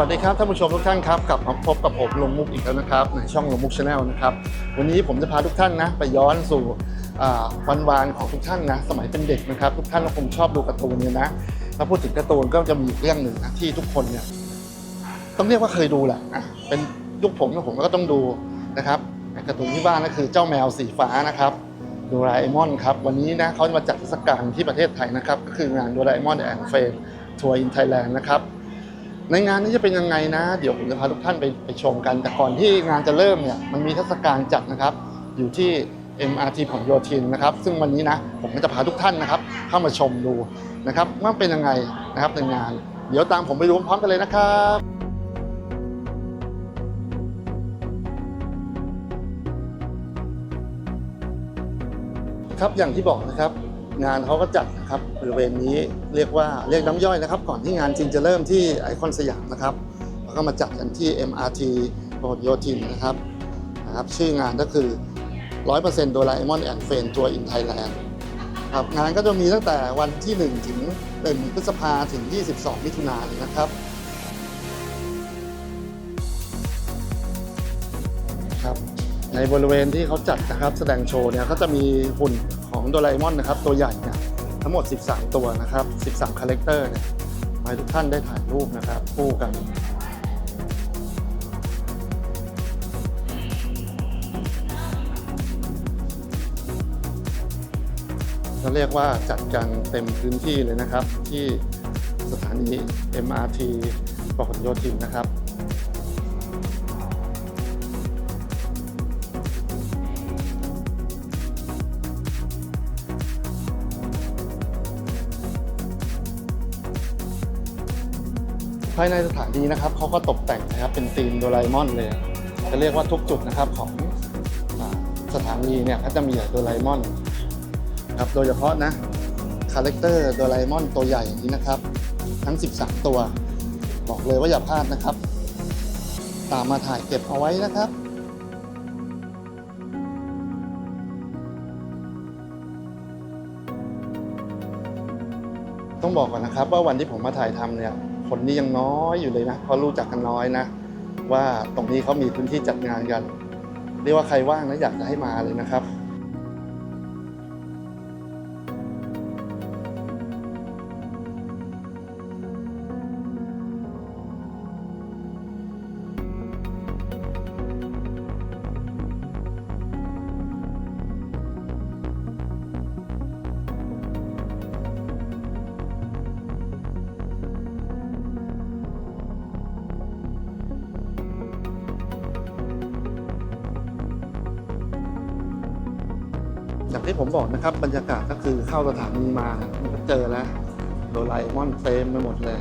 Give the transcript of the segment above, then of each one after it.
สวัสดีครับท่านผู้ชมทุกท่านครับกลับมาพบกับผมลงมุกอีกแล้วนะครับในช่องลงมุกชาแนลนะครับวันนี้ผมจะพาทุกท่านนะไปย้อนสู่วันวานของทุกท่านนะสมัยเป็นเด็กนะครับ ทุกท่านคงชอบดูการ์ตูนเนี่ยนะถ้าพูดถึงการ์ตูนก็จะมีเรื่องหนึ่งนะที่ทุกคนเนี่ยต้องเรียกว่าเคยดูแหละอะเป็นยุคผมนะผมก็ต้องดูนะครับการ์ตูนที่บ้านก็คือเจ้าแมวสีฟ้านะครับโดราเอมอนครับวันนี้นะเขาจะมาจัดเทศกาลที่ประเทศไทยนะครับก็คืองานโดราเอมอนแอนด์เฟนทัวร์อินไทยแลนด์นะครับ ในงานนี้จะเป็นยังไงนะ เดี๋ยวผมจะพาทุกท่านไปไปชมกัน แต่ก่อนที่งานจะเริ่มเนี่ยมันมีเทศกาลจัดนะครับ อยู่ที่ MRT ผลโยธินนะครับ ซึ่งวันนี้นะผมก็จะพาทุกท่านนะครับ เข้ามาชมดูนะครับว่าเป็นยังไงนะครับในงาน เดี๋ยวตามผมไปดูพร้อมกันเลยนะครับครับอย่างที่บอกนะครับ งานเขาก็จัดนะครับบริเวณนี้เรียกว่าเรียกน้ำย่อยนะครับ ก่อนที่งานจริงจะเริ่มที่ไอคอนสยามนะครับแล้วก็มาจัดกันที่ MRT พหลโยธินนะครับนะครับ ชื่องานก็คือ 100%โดราเอมอนแอนด์เฟนทัวร์อินไทยแลนด์ครับงานก็จะมีตั้งแต่วันที่ 1 ถึง1พฤษภาถึง 22 มิถุนายนนะครับครับในบริเวณที่เขาจัดนะครับแสดงโชว์เนี่ยก็จะมีหุ่น ของโดราเอมอนนะครับตัวใหญ่เนี่ยทั้งหมด 13 ตัวนะครับ 13 คาแรคเตอร์เนี่ยมาให้ทุกท่านได้ถ่ายรูปนะครับคู่กันก็เรียกว่าจัดกันเต็มพื้นที่เลยนะครับ ที่สถานี MRT พหลโยธินนะครับ ภายในสถานีนะครับเขาก็ตกแต่งนะครับเป็นธีมโดราเอมอนเลยจะเรียกว่าทุกจุดนะครับของสถานีเนี่ยก็จะมีโดราเอมอนครับโดยเฉพาะนะคาแรคเตอร์โดราเอมอนตัวใหญ่นี้นะครับ ทั้ง 13 ตัว บอกเลยว่าอย่าพลาดนะครับ ตามมาถ่ายเก็บเอาไว้นะครับต้องบอกก่อนนะครับว่าวันที่ผมมาถ่ายทำเนี่ย คนนี่ยังน้อยอยู่เลยนะเพราะรู้จักกันน้อยนะ ว่าตรงนี้เขามีพื้นที่จัดงานกัน เรียกว่าใครว่างนะอยากจะให้มาเลยนะครับ ที่ผมบอกนะครับบรรยากาศก็คือเข้าสถานีมามันก็เจอแล้วโดราเอมอนเต็มไปหมดเลย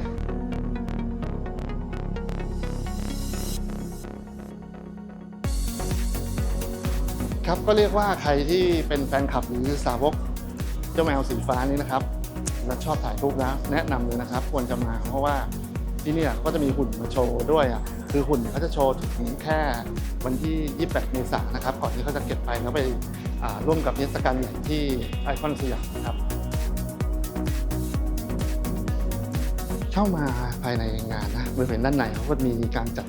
ครับก็เรียกว่าใครที่เป็นแฟนคลับหรือสาวกเจ้าแมวสีฟ้านี้นะครับและชอบถ่ายรูปนะแนะนำเลยนะครับ ควรจะมาเพราะว่าที่นี่ก็จะมีหุ่นมาโชว์ด้วยอะคือหุ่นเขาจะโชว์ถึงแค่วันที่ 28 เมษายนนะครับก่อนที่เขาจะเก็บไปแล้วไป ร่วมกับนิทรรศการใหญ่ที่ไอคอนสยามนะครับ เข้ามาภายในงานนะบริเวณด้านในเขาก็มีการจัด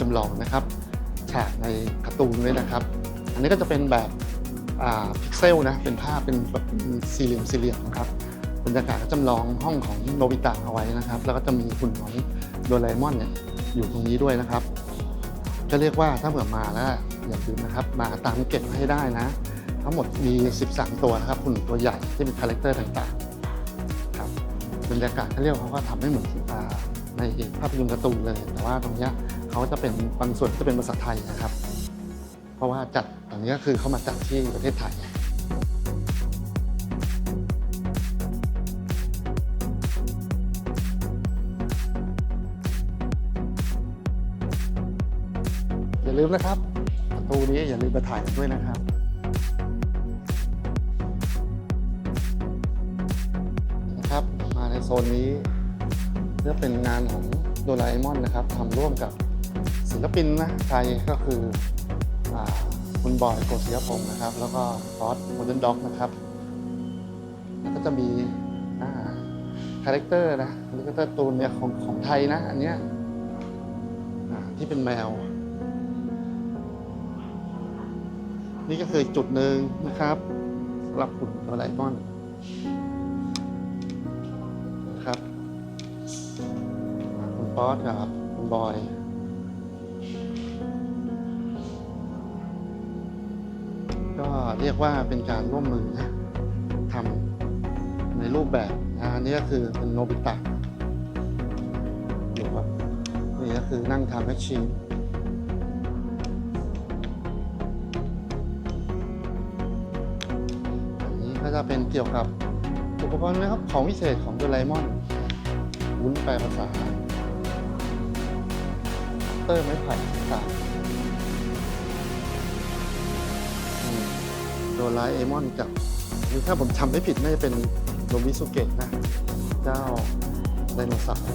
จำลองนะครับ ฉากในการ์ตูนด้วยนะครับ อันนี้ก็จะเป็นแบบพิกเซลนะเป็นภาพเป็นแบบเป็นสี่เหลี่ยมสี่เหลี่ยมนะครับบรรยากาศก็จำลองห้องของโนบิตะเอาไว้นะครับ แล้วก็จะมีหุ่นของโดราเอมอนเนี่ยอยู่ตรงนี้ด้วยนะครับจะเรียกว่าถ้าเผื่อมาแล้วอย่าลืมนะครับ มาตามเก็บให้ได้นะ ทั้งหมดมี 13 ตัวนะครับหุ่นตัวใหญ่ที่เป็นคาแรคเตอร์ต่างๆครับบรรยากาศเขาเรียกว่าเขาก็ทำให้เหมือนอ่าในภาพยนตร์การ์ตูนเลย แต่ว่าตรงเนี้ยเขาจะเป็นบางส่วนจะเป็นภาษาไทยนะครับ เพราะว่าจัดตอนนี้ก็คือเขามาจัดที่ประเทศไทยอย่าลืมนะครับประตูนี้อย่าลืมมาถ่ายกันด้วยนะครับ ซนนี้เพื่อเป็นงานของโดราเอมอนนะครับทำร่วมกับศิลปินนะไทยก็คืออคุณบอยโกศิยพงศ์นะครับ แล้วก็ฟอสโมเดิร์นด็อกนะครับแล้วก็จะมีคาแรคเตอร์นะคาแรคเตอร์ตูนเนี่ยของของไทยนะ อันเนี้ยที่เป็นแมว นี่ก็คือจุดหนึ่งนะครับสำหรับหุ่นโดราเอมอน ครับ คุณป๊อตกับ คุณบอยก็เรียกว่าเป็นการร่วมมือนะทำในรูปแบบนะอันนี้ก็คือเป็นโนบิตะอยู่ครับนี่ก็คือนั่งทำแมชชีนอันนี้ก็จะเป็นเกี่ยวกับ อุปกรณ์นะครับ ของพิเศษของโดราเอมอน วุ้นแปลภาษา เตอร์ไม้ไผ่ต่างโดราเอมอนกับหรือถ้าผมจำไม่ผิดน่าจะเป็นโนมิสุเกะนะ เจ้าไดโนเสาร์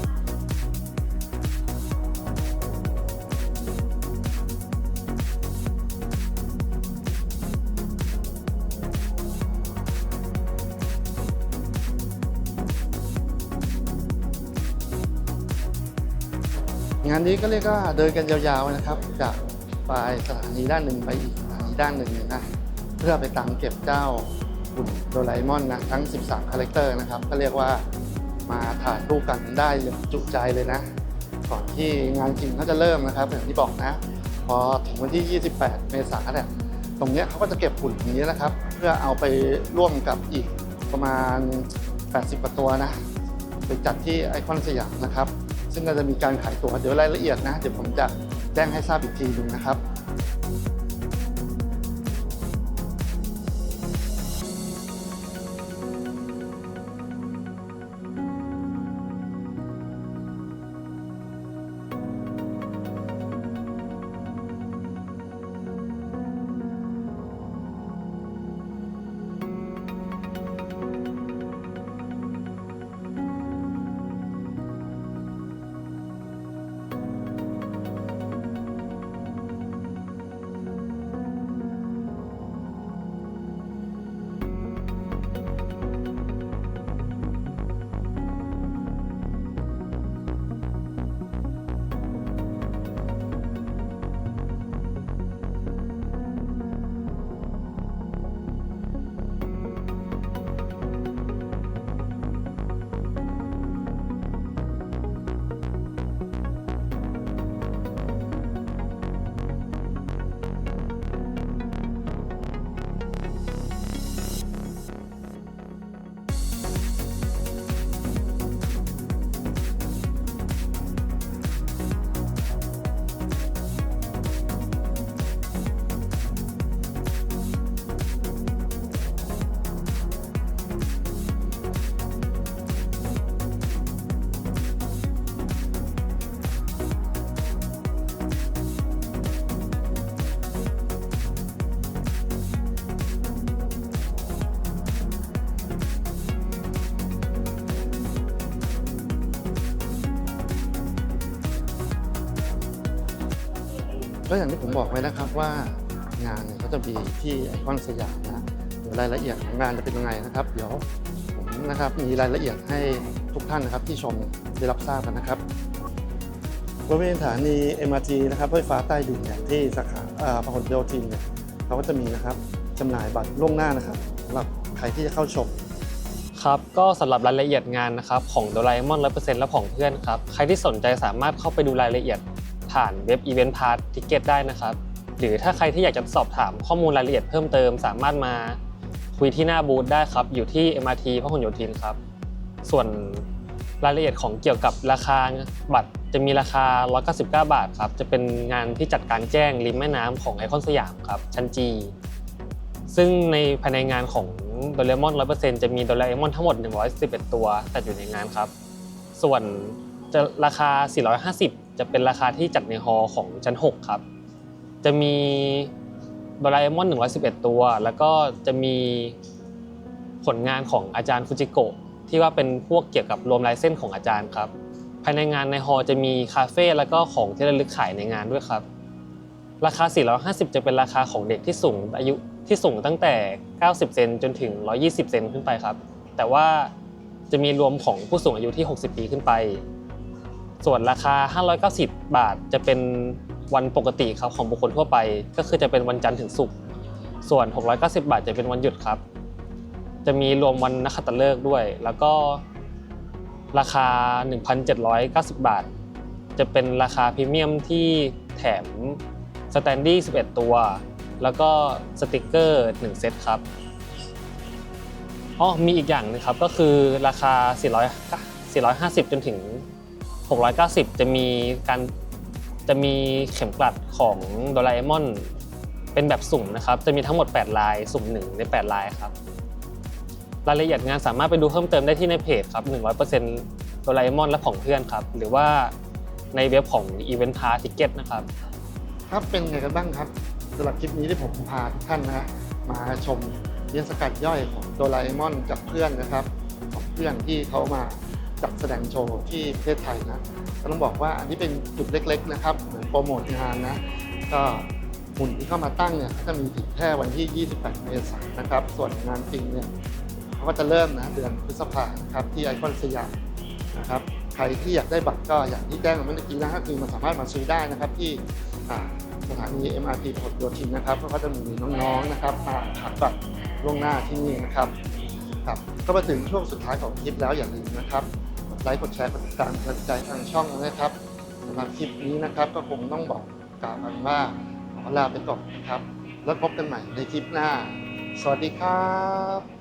านนี้ก็เรียกว่าเดินกันยาวๆนะครับ จากปลายสถานีด้านหนึ่งไปอีกสถานีด้านหนึ่งนะเพื่อไปตามเก็บเจ้าหุ่นโดราเอมอนนะทั้ง 13 คาแรคเตอร์นะครับ ก็เรียกว่ามาถ่ายรูปกันได้อย่างจุใจเลยนะ ก่อนที่งานจริงเขาจะเริ่มนะครับอย่างที่บอกนะ พอถึงวันที่ 28 เมษายนเนี่ยตรงเนี้ยเขาก็จะเก็บหุ่นอย่างนี้นะครับ เพื่อเอาไปร่วมกับอีกประมาณ 80กว่าตัวนะ ไปจัดที่ไอคอนสยามนะครับ ซึ่งก็จะมีการขายตั๋วเดี๋ยวรายละเอียดนะ เดี๋ยวผมจะแจ้งให้ทราบอีกทีหนึงนะครับ ก็อย่างที่ผมบอกไว้นะครับว่างานเนี่ยเขาจะมีที่ไอคอนสยามนะรายละเอียดของงานจะเป็นยังไงนะครับ เดี๋ยวผมนะครับมีรายละเอียดให้ทุกท่านนะครับที่ชมได้รับทราบกันนะครับบริเวณสถานี MRT นะครับรถไฟฟ้าใต้ดินเนี่ยที่สาขาอ่อพหลโยธินเนี่ยเขาก็จะมีนะครับจำหน่ายบัตรล่วงหน้านะครับสำหรับใครที่จะเข้าชมครับก็สำหรับรายละเอียดงานนะครับของโดราเอมอนร้อยเปอร์เซ็นต์และของเพื่อนครับใครที่สนใจสามารถเข้าไปดูรายละเอียด ผ่านเว็บ Event Pass Ticket ได้นะครับ หรือถ้าใครที่อยากจะสอบถามข้อมูลรายละเอียดเพิ่มเติมสามารถมาคุยที่หน้าบูธได้ครับ อยู่ที่ MRT พหลโยธินครับ ส่วนรายละเอียดของเกี่ยวกับราคาบัตรจะมีราคา 199 บาทครับ จะเป็นงานที่จัดการแจ้งริมแม่น้ำของไอคอนสยามครับ ชั้นจี ซึ่งในภายในงานของโดเรมอน 100%จะมีโดราเอมอนทั้งหมด 111 ตัวจัดอยู่ในงานครับ ส่วนจะราคา 450 จะเป็นราคาที่จัดในฮอล์ของชั้น 6 ครับ จะมีโดราเอมอน111 ตัว แล้วก็จะมีผลงานของอาจารย์ฟูจิโกะที่ว่าเป็นพวกเกี่ยวกับรวมลายเส้นของอาจารย์ครับ ภายในงานในฮอล์จะมีคาเฟ่แล้วก็ของที่ระลึกขายในงานด้วยครับ ราคา 450 จะเป็นราคาของเด็กที่สูงอายุที่สูงตั้งแต่ 90 เซนจนถึง 120 เซนขึ้นไปครับ แต่ว่าจะมีรวมของผู้สูงอายุที่ 60 ปีขึ้นไป ส่วนราคา 590 บาท จะเป็นวันปกติครับของบุคคลทั่วไป ก็คือจะเป็นวันจันทร์ถึงศุกร์ ส่วน 690 บาทจะเป็นวันหยุดครับ จะมีรวมวันนักขัตฤกษ์ด้วย แล้วก็ราคา 1,790 บาท จะเป็นราคาพรีเมียมที่แถมสแตนดี้ 11 ตัว แล้วก็สติกเกอร์ 1 เซตครับอ๋อมีอีกอย่างหนึงครับ ก็คือราคา 400 450 จนถึง 690 จะมีการจะมีเข็มกลัดของโดราเอมอนเป็นแบบสุ่มนะครับ จะมีทั้งหมด 8 ลาย สุ่ม 1 ใน 8 ลายครับ รายละเอียดงานสามารถไปดูเพิ่มเติมได้ที่ในเพจครับ 100%โดราเอมอนและของเพื่อนครับ หรือว่าในเว็บของ Event Pass Ticket นะครับ ครับเป็นไงกันบ้างครับสำหรับคลิปนี้ที่ผมพาทุกท่านนะมาชมเรียนสกัดย่อยของโดราเอมอนกับเพื่อนนะครับ ของเพื่อนที่เขามา จัดแสดงโชว์ที่ประเทศไทยนะก็ต้องบอกว่าอันนี้เป็นจุดเล็กๆนะครับเหมือนโปรโมทงานนะก็หุ่นที่เข้ามาตั้งเนี่ยก็จะมีถึงแค่วันที่ 28 เมษายนนะครับ ส่วนงานจริงเนี่ยเขาก็จะเริ่มนะเดือนพฤษภาครับที่ไอคอนสยามนะครับใครที่อยากได้บัตรก็อย่างที่แจ้งเมื่อกี้นะก็คือมันสามารถมาซื้อได้นะครับที่สถานี MRT พหลโยธินนะครับก็จะมีน้องๆนะครับมาขายบัตรล่วงหน้าที่นี่นะครับครับก็มาถึงช่วงสุดท้ายของคลิปแล้วอย่าลืมนะครับ ไลค์กดแชร์กดติดตามกำลังใจทางช่องนะครับสำหรับคลิปนี้นะครับก็คงต้องบอกกล่าวกันว่าขอลาไปก่อนนะครับ แล้วพบกันใหม่ในคลิปหน้า สวัสดีครับ